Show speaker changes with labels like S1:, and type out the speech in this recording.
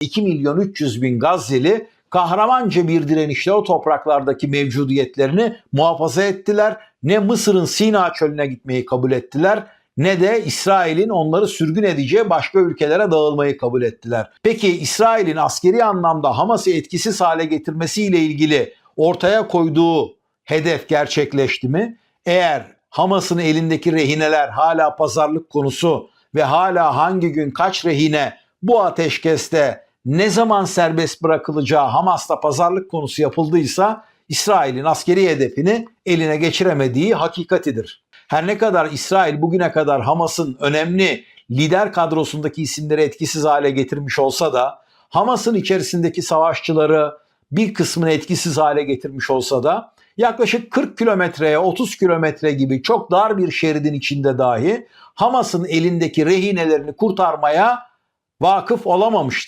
S1: 2 milyon 300 bin Gazze'li kahramanca bir direnişle o topraklardaki mevcudiyetlerini muhafaza ettiler. Ne Mısır'ın Sina çölüne gitmeyi kabul ettiler ne de İsrail'in onları sürgün edeceği başka ülkelere dağılmayı kabul ettiler. Peki İsrail'in askeri anlamda Hamas'ı etkisiz hale getirmesiyle ilgili ortaya koyduğu hedef gerçekleşti mi? Eğer Hamas'ın elindeki rehineler hala pazarlık konusu ve hala hangi gün kaç rehine bu ateşkeste ne zaman serbest bırakılacağı Hamas'ta pazarlık konusu yapıldıysa İsrail'in askeri hedefini eline geçiremediği hakikatidir. Her ne kadar İsrail bugüne kadar Hamas'ın önemli lider kadrosundaki isimleri etkisiz hale getirmiş olsa da Hamas'ın içerisindeki savaşçıları bir kısmını etkisiz hale getirmiş olsa da yaklaşık 40 kilometreye 30 kilometre gibi çok dar bir şeridin içinde dahi Hamas'ın elindeki rehinelerini kurtarmaya vakıf olamamıştır.